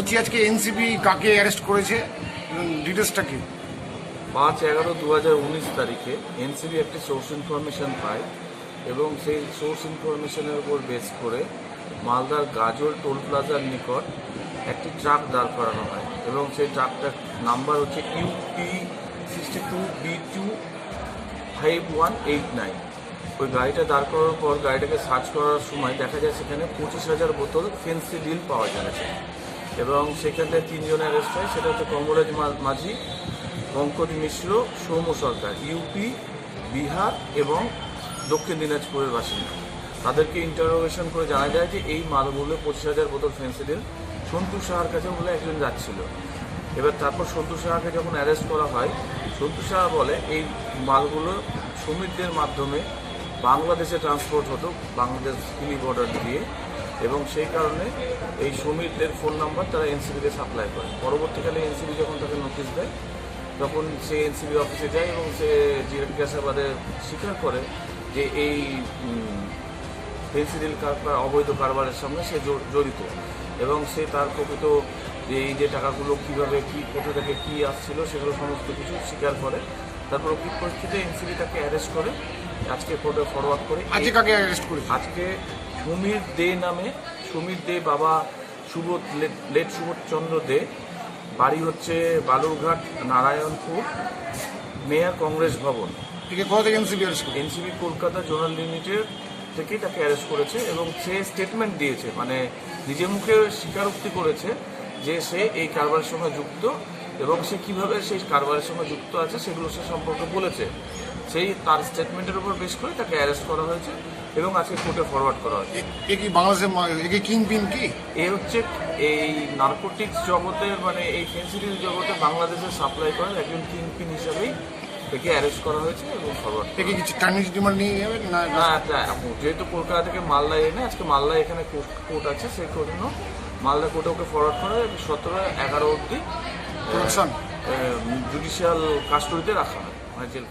বলছি আজকে এনসিবি কাকে অ্যারেস্ট করেছে? ডিটেলসটা কি? পাঁচ এগারো দু তারিখে এনসিবি একটি সোর্স ইনফরমেশন পায় এবং সেই সোর্স ইনফরমেশনের উপর বেস করে মালদার গাজল টোল প্লাজার নিকট একটি ট্রাক দাঁড় করানো হয় এবং সেই ট্রাকটার নাম্বার হচ্ছে UP sixty two B two five one eight nine ওই গাড়িটা দাঁড় করার পর গাড়িটাকে সার্চ করার সময় দেখা যায় সেখানে পঁচিশ হাজার বোতল ফেন্সি ডিল পাওয়া যাচ্ছে। এবং সেখানে তিনজন অ্যারেস্ট হয় সেটা হচ্ছে কমরাজ মা- মাঝি, পঙ্কজ মিশ্র, সৌম্য সরকার ইউপি বিহার এবং দক্ষিণ দিনাজপুরের বাসিন্দা। তাদেরকে ইন্টারোগেশন করে জানা যায় যে এই মালগুলো পঁচিশ হাজার বোতল ফেন্সিডিল সন্তু সাহার কাছে বলে একজন যাচ্ছিল। এবার তারপর সন্তু সাহাকে যখন অ্যারেস্ট করা হয়, সন্তু সাহা বলে, এই মালগুলো শ্রমিকদের মাধ্যমে বাংলাদেশে ট্রান্সপোর্ট হতো, বাংলাদেশ হিলি বর্ডার দিয়ে। এবং সেই কারণে এই শ্রমিকদের ফোন নাম্বার তারা এনসিবিতে সাপ্লাই করে। পরবর্তীকালে এনসিবি যখন তাকে নোটিশ দেয় তখন সে এনসিবি অফিসে যায় এবং সে জিজ্ঞাসাবাদে স্বীকার করে যে এই ফেন্সিডিল কারবার অবৈধ কারবারের সঙ্গে সে জড়- জড়িত। এবং সে তার প্রকৃত যে এই যে টাকাগুলো কীভাবে কী কোথা থেকে কী আসছিল সেগুলো সমস্ত কিছু স্বীকার করে। তারপর কি পরিস্থিতিতে এনসিবি তাকে অ্যারেস্ট করে। আজকে কোর্টে ফরওয়ার্ড করে। আজকে কাকে অ্যারেস্ট করেছে? আজকে সমীর দে নামে সমীর দে বাবা সুবোধ লেট সুবোধচন্দ্র দে। বাড়ি হচ্ছে বালুরঘাট নারায়ণপুর মেয়র কংগ্রেস ভবন। থেকে NCB NCB Kolkata zonal limited থেকেই তাকে অ্যারেস্ট করেছে এবং সে স্টেটমেন্ট দিয়েছে মানে নিজে মুখে স্বীকারোক্তি করেছে যে সে এই কারবারের সঙ্গে যুক্ত এবং সে কীভাবে সেই কারবারের সঙ্গে যুক্ত আছে সেগুলো সে সম্পর্কে বলেছে। সেই তার স্টেটমেন্টের উপর বেশ করে তাকে অ্যারেস্ট করা হয়েছে এবং আজকে কোর্টে ফরওয়ার্ড করা হয়েছে। এ- কি বাংলাদেশের কিং পিন কি? এ হচ্ছে এই নার্কোটিক্স জগতে মানে এই ফেন্সিডিল জগতে বাংলাদেশে সাপ্লাই করার একজন কিংপিন হিসাবেই একে অ্যারেস্ট করা হয়েছে এবং ফরওয়ার্ড একে কিছু চাইনিজ ডিমান্ড নিয়ে যাবেন না না? যেহেতু কলকাতা থেকে মালদায় এনে আজকে মালদায় এখানে কোর্ট আছে সেই জন্য মালদা কোর্টে ওকে ফরওয়ার্ড করে সতেরো এগারো অবধি প্রোডাকশন জুডিশিয়াল কাস্টডিতে রাখা হয় মানে জেল